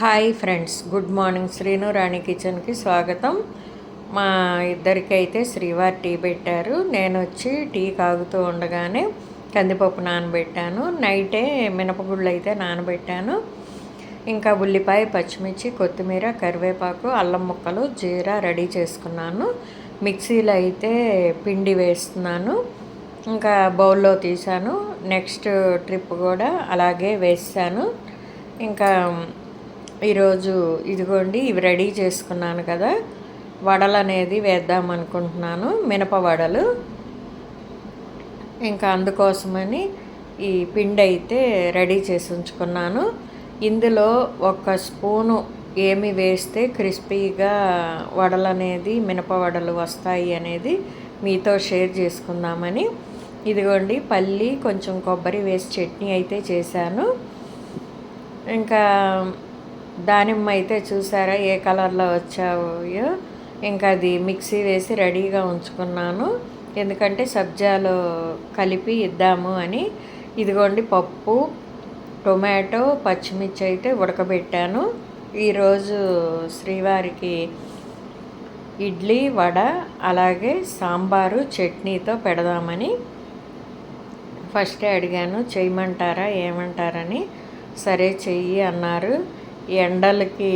Hi friends good morning. Srinu Rani కిచెన్కి స్వాగతం. మా ఇద్దరికైతే శ్రీవారి టీ పెట్టారు. నేను వచ్చి టీ కాగుతూ ఉండగానే కందిపప్పు నానబెట్టాను. నైటే మినపగుళ్ళు అయితే నానబెట్టాను. ఇంకా ఉల్లిపాయ పచ్చిమిర్చి కొత్తిమీర కరివేపాకు అల్లం ముక్కలు జీరా రెడీ చేసుకున్నాను. మిక్సీలో అయితే పిండి వేస్తున్నాను. ఇంకా బౌల్లో తీసాను నెక్స్ట్ ట్రిప్ కూడా అలాగే వేసాను. ఇంకా ఈరోజు ఇదిగోండి ఇవి రెడీ చేసుకున్నాను కదా. వడలు అనేది వేద్దాం అనుకుంటున్నాను మినప వడలు. ఇంకా అందుకోసమని ఈ పిండి అయితే రెడీ చేసి ఉంచుకున్నాను. ఇందులో ఒక స్పూను ఏమి వేస్తే క్రిస్పీగా వడలు అనేది మినప వడలు వస్తాయి అనేది మీతో షేర్ చేసుకుందామని. ఇదిగోండి పల్లి కొంచెం కొబ్బరి వేసి చట్నీ అయితే చేశాను. ఇంకా దానిమ్మ అయితే చూసారా? ఏ కలర్లో వచ్చాయో? ఇంకా అది మిక్సీ వేసి రెడీగా ఉంచుకున్నాను. ఎందుకంటే సబ్జాలో కలిపి ఇద్దాము అని. ఇదిగోండి పప్పు టొమాటో పచ్చిమిర్చి అయితే ఉడకబెట్టాను. ఈరోజు శ్రీవారికి ఇడ్లీ వడ అలాగే సాంబారు చట్నీతో పెడదామని ఫస్టే అడిగాను. చేయమంటారా? ఏమంటారని? సరే చెయ్యి అన్నారు. ఎండలకి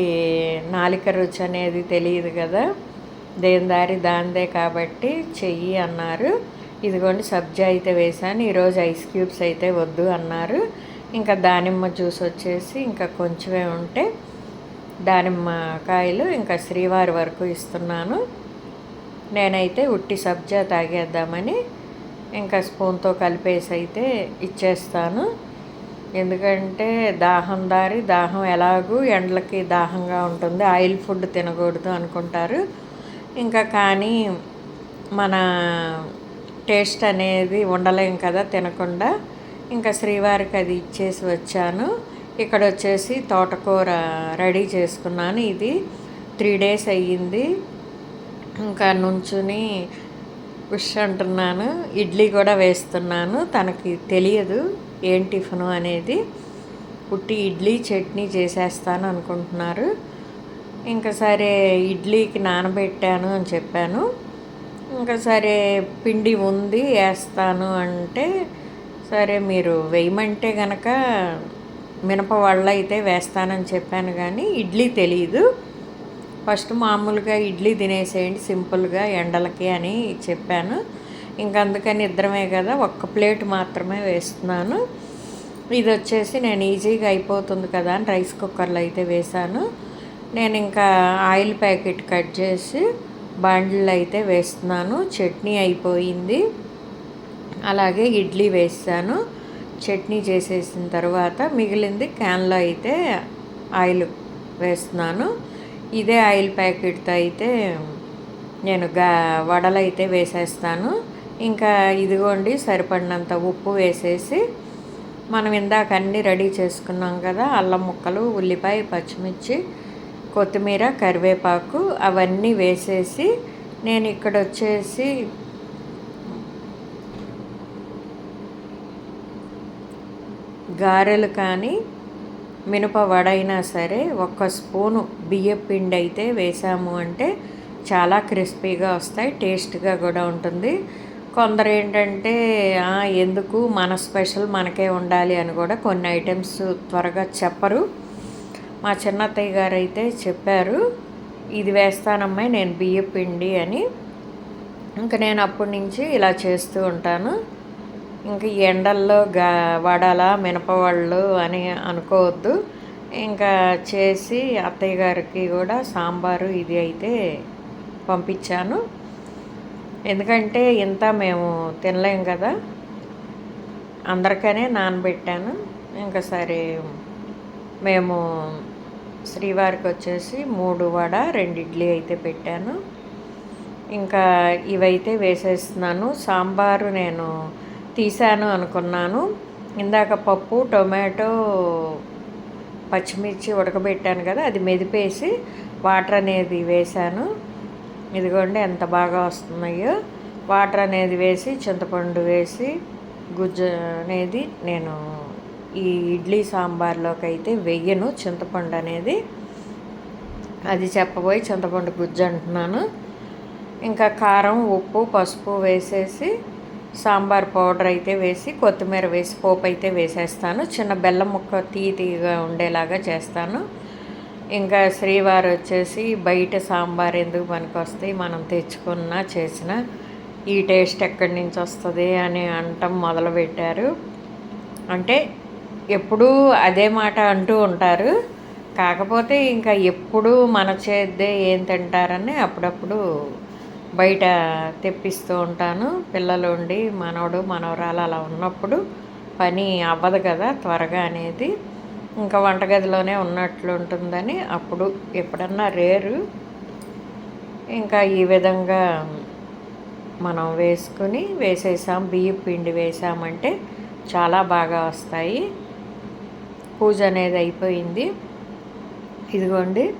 నాలిక రుచి అనేది తెలియదు కదా? దేని దారి దాందే కాబట్టి చెయ్యి అన్నారు. ఇదిగోండి సబ్జా అయితే వేశాను. ఈరోజు ఐస్ క్యూబ్స్ అయితే వద్దు అన్నారు. ఇంకా దానిమ్మ జ్యూస్ వచ్చేసి ఇంకా కొంచెమే ఉంటే దానిమ్మ కాయలు ఇంకా శ్రీవారి వరకు ఇస్తున్నాను. నేనైతే ఉట్టి సబ్జా తాగేద్దామని ఇంకా స్పూన్తో కలిపేసి అయితే ఇచ్చేస్తాను. ఎందుకంటే దాహం దారి దాహం ఎలాగూ ఎండలకి దాహంగా ఉంటుంది. ఆయిల్ ఫుడ్ తినకూడదు అనుకుంటారు. ఇంకా కానీ మన టేస్ట్ అనేది ఉండలేం కదా తినకుండా. ఇంకా శ్రీవారికి అది ఇచ్చేసి వచ్చాను. ఇక్కడ వచ్చేసి తోటకూర రెడీ చేసుకున్నాను. ఇది త్రీ డేస్ అయ్యింది. ఇంకా నుంచుని ఉష్ అంటున్నాను. ఇడ్లీ కూడా వేస్తున్నాను. తనకి తెలియదు. ఏం టిఫిను అనేది పుట్టి ఇడ్లీ చట్నీ చేసేస్తాను అనుకుంటున్నారు. ఇంకా సరే ఇడ్లీకి నానబెట్టాను అని చెప్పాను. ఇంకా సరే పిండి ఉంది వేస్తాను అంటే సరే మీరు వేయమంటే గనక మినప వాళ్ళ అయితే వేస్తానని చెప్పాను కానీ ఇడ్లీ తెలియదు ఫస్ట్ మామూలుగా ఇడ్లీ తినేసేయండి సింపుల్గా ఎండలకి అని చెప్పాను. ఇంక అందుకని ఇద్దరమే కదా ఒక్క ప్లేట్ మాత్రమే వేస్తున్నాను. ఇది వచ్చేసి నేను ఈజీగా అయిపోతుంది కదా అని రైస్ కుక్కర్లో అయితే వేశాను. నేను ఇంకా ఆయిల్ ప్యాకెట్ కట్ చేసి బండ్లు అయితే వేస్తున్నాను. చట్నీ అయిపోయింది. అలాగే ఇడ్లీ వేసాను చట్నీ చేసేసిన తర్వాత మిగిలింది క్యాన్లో అయితే ఆయిల్ వేస్తున్నాను. ఇదే ఆయిల్ ప్యాకెట్తో అయితే నేను గా వడలు అయితే వేసేస్తాను. ఇంకా ఇదిగోండి సరిపడినంత ఉప్పు వేసేసి మనం ఇందాక అన్నీ రెడీ చేసుకున్నాం కదా అల్లం ముక్కలు ఉల్లిపాయ పచ్చిమిర్చి కొత్తిమీర కరివేపాకు అవన్నీ వేసేసి నేను ఇక్కడ వచ్చేసి గారెలు కానీ మినప వడైనా సరే ఒక్క స్పూను బియ్యం పిండి అయితే వేసాము అంటే చాలా క్రిస్పీగా వస్తాయి టేస్ట్గా కూడా ఉంటుంది. కొందరు ఏంటంటే ఎందుకు మన స్పెషల్ మనకే ఉండాలి అని కూడా కొన్ని ఐటమ్స్ త్వరగా చెప్పరు. మా చిన్నత్తయ్య గారు అయితే చెప్పారు ఇది వేస్తానమ్మాయి నేను బియ్యం పిండి అని. ఇంకా నేను అప్పటి నుంచి ఇలా చేస్తూ ఉంటాను. ఇంకా ఎండల్లో గా వడల మినపవాళ్ళు అని అనుకోవద్దు. ఇంకా చేసి అత్తయ్య గారికి కూడా సాంబారు ఇది అయితే పంపించాను. ఎందుకంటే ఇంత మేము తినలేం కదా. అందరికనే నానబెట్టాను. ఇంకా సరే మేము శ్రీవారికి వచ్చేసి మూడు వడ రెండు ఇడ్లీ అయితే పెట్టాను. ఇంకా ఇవైతే వేసేస్తున్నాను. సాంబారు నేను తీసాను అనుకున్నాను. ఇందాక పప్పు టొమాటో పచ్చిమిర్చి ఉడకబెట్టాను కదా అది మెదిపేసి వాటర్ అనేది వేశాను. ఇదిగోండి ఎంత బాగా వస్తున్నాయో. వాటర్ అనేది వేసి చింతపండు వేసి గుజ్జు అనేది నేను ఈ ఇడ్లీ సాంబార్లోకి అయితే వెయ్యను చింతపండు అనేది అది చెప్పబోయి చింతపండు గుజ్జు అంటున్నాను. ఇంకా కారం ఉప్పు పసుపు వేసేసి సాంబార్ పౌడర్ అయితే వేసి కొత్తిమీర వేసి పోపు అయితే వేసేస్తాను. చిన్న బెల్లం ముక్క తీ ఉండేలాగా చేస్తాను. ఇంకా శ్రీవారు వచ్చేసి బయట సాంబార్ ఎందుకు పనికొస్తాయి మనం తెచ్చుకున్నా చేసిన ఈ టేస్ట్ ఎక్కడి నుంచి వస్తుంది అని అంటం మొదలుపెట్టారు. అంటే ఎప్పుడూ అదే మాట అంటూ ఉంటారు. కాకపోతే ఇంకా ఎప్పుడు మన చేద్దే ఏం తింటారని అప్పుడప్పుడు బయట తెప్పిస్తూ ఉంటాను. పిల్లలు ఉండి మనవడు మనవరాలు అలా ఉన్నప్పుడు పని అవ్వదు కదా త్వరగా అనేది. ఇంకా వంటగదిలోనే ఉన్నట్లు ఉంటుందని అప్పుడు ఎప్పుడన్నా రేరు. ఇంకా ఈ విధంగా మనం వేసుకుని వేసేసాం బియ్యం పిండి వేసామంటే చాలా బాగా వస్తాయి. పూజ అనేది అయిపోయింది. ఇదిగోండి.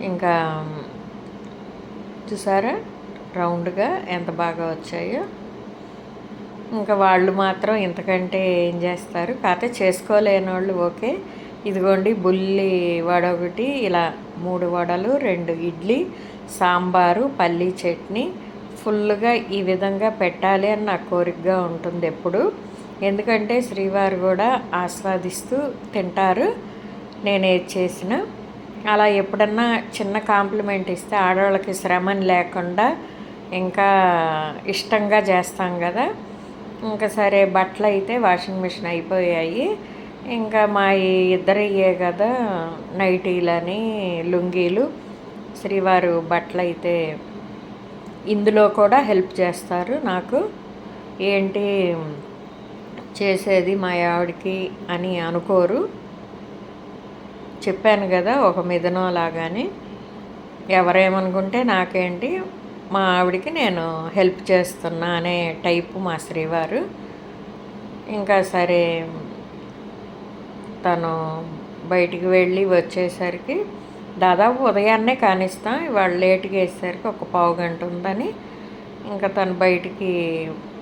ఇంకా చూసారా? రౌండ్గా ఎంత బాగా వచ్చాయో. ఇంకా వాళ్ళు మాత్రం ఇంతకంటే ఏం చేస్తారు? కాకపోతే చేసుకోలేని వాళ్ళు ఓకే. ఇదిగోండి బుల్లి వడ ఒకటి ఇలా మూడు వడలు రెండు ఇడ్లీ సాంబారు పల్లీ చట్నీ. ఫుల్గా ఈ విధంగా పెట్టాలి అని నా కోరికగా ఉంటుంది ఎప్పుడు. ఎందుకంటే శ్రీవారు కూడా ఆస్వాదిస్తూ తింటారు. నేను ఏది చేసినా. అలా ఎప్పుడన్నా చిన్న కాంప్లిమెంట్ ఇస్తే ఆడవాళ్ళకి శ్రమని లేకుండా ఇంకా ఇష్టంగా చేస్తాం కదా. ఇంకా సరే బట్టలు అయితే వాషింగ్ మిషన్ అయిపోయాయి. ఇంకా మా ఇద్దరయ్యే కదా నైటీలని లుంగీలు శ్రీవారు బట్టలు అయితే ఇందులో కూడా హెల్ప్ చేస్తారు నాకు. ఏంటి చేసేది మా ఆవిడకి అని అనుకోరు. చెప్పాను కదా ఒక మిథునం లాగానే. ఎవరేమనుకుంటే నాకేంటి మా ఆవిడకి నేను హెల్ప్ చేస్తున్నా అనే టైపు మా శ్రీవారు. ఇంకా సరే తను బయటికి వెళ్ళి వచ్చేసరికి దాదాపు ఉదయాన్నే కానిస్తాం ఇవాళ లేట్గా వేసేసరికి ఒక పావు గంట ఉందని. ఇంకా తను బయటికి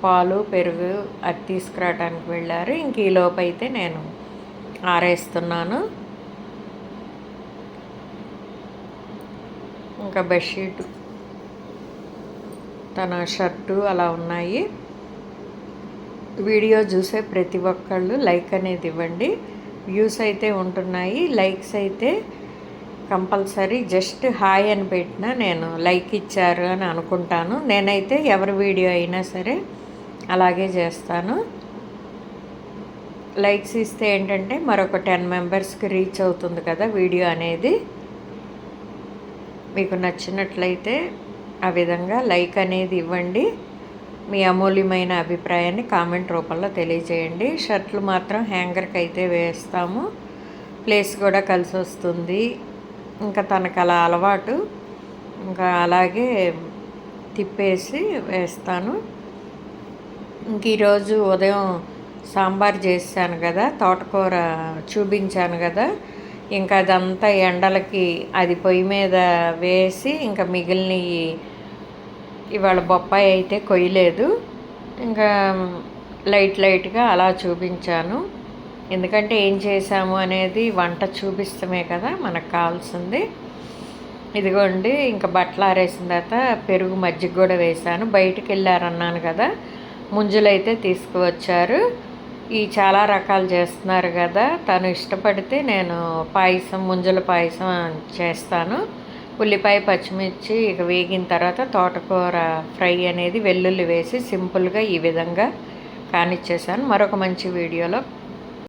పాలు పెరుగు అది తీసుకురావడానికి వెళ్ళారు. ఇంక ఈలోపు అయితే నేను ఆరేస్తున్నాను. ఇంకా బెడ్షీట్ తన షర్టు అలా ఉన్నాయి. వీడియో చూసే ప్రతి ఒక్కళ్ళు లైక్ అనేది ఇవ్వండి. వ్యూస్ అయితే ఉంటున్నాయి. లైక్స్ అయితే కంపల్సరీ జస్ట్ హాయ్ అని పెట్టినా నేను లైక్ ఇచ్చారు అని అనుకుంటాను. నేనైతే ఎవరి వీడియో అయినా సరే అలాగే చేస్తాను. లైక్స్ ఇస్తే ఏంటంటే మరొక టెన్ మెంబర్స్కి రీచ్ అవుతుంది కదా వీడియో అనేది. మీకు నచ్చినట్లయితే ఆ విధంగా లైక్ అనేది ఇవ్వండి. మీ అమూల్యమైన అభిప్రాయాన్ని కామెంట్ రూపంలో తెలియజేయండి. షర్ట్లు మాత్రం హ్యాంగర్కి అయితే వేస్తాము. ప్లేస్ కూడా కలిసి వస్తుంది. ఇంకా తనకు అలా అలవాటు. ఇంకా అలాగే తిప్పేసి వేస్తాను. ఇంక ఈరోజు ఉదయం సాంబార్ చేశాను కదా తోటకూర చూపించాను కదా. ఇంకా అదంతా ఎండలకి అది పొయ్యి మీద వేసి ఇంకా మిగిలినవి ఇవాళ బొప్పాయి అయితే కొయ్యలేదు. ఇంకా లైట్ లైట్గా అలా చూపించాను. ఎందుకంటే ఏం చేసాము అనేది వంట చూపిస్తమే కదా మనకు కావాల్సింది. ఇదిగోండి ఇంకా బట్టలు ఆరేసిన తర్వాత పెరుగు మజ్జిగ కూడా వేశాను. బయటికి వెళ్ళారన్నాను కదా ముంజులైతే తీసుకువచ్చారు. ఈ చాలా రకాలు చేస్తున్నారు కదా తను ఇష్టపడితే నేను పాయసం ముంజల పాయసం చేస్తాను. ఉల్లిపాయ పచ్చిమిర్చి ఇక వేగిన తర్వాత తోటకూర ఫ్రై అనేది వెల్లుల్లి వేసి సింపుల్గా ఈ విధంగా కానిచ్చేసాను. మరొక మంచి వీడియోలో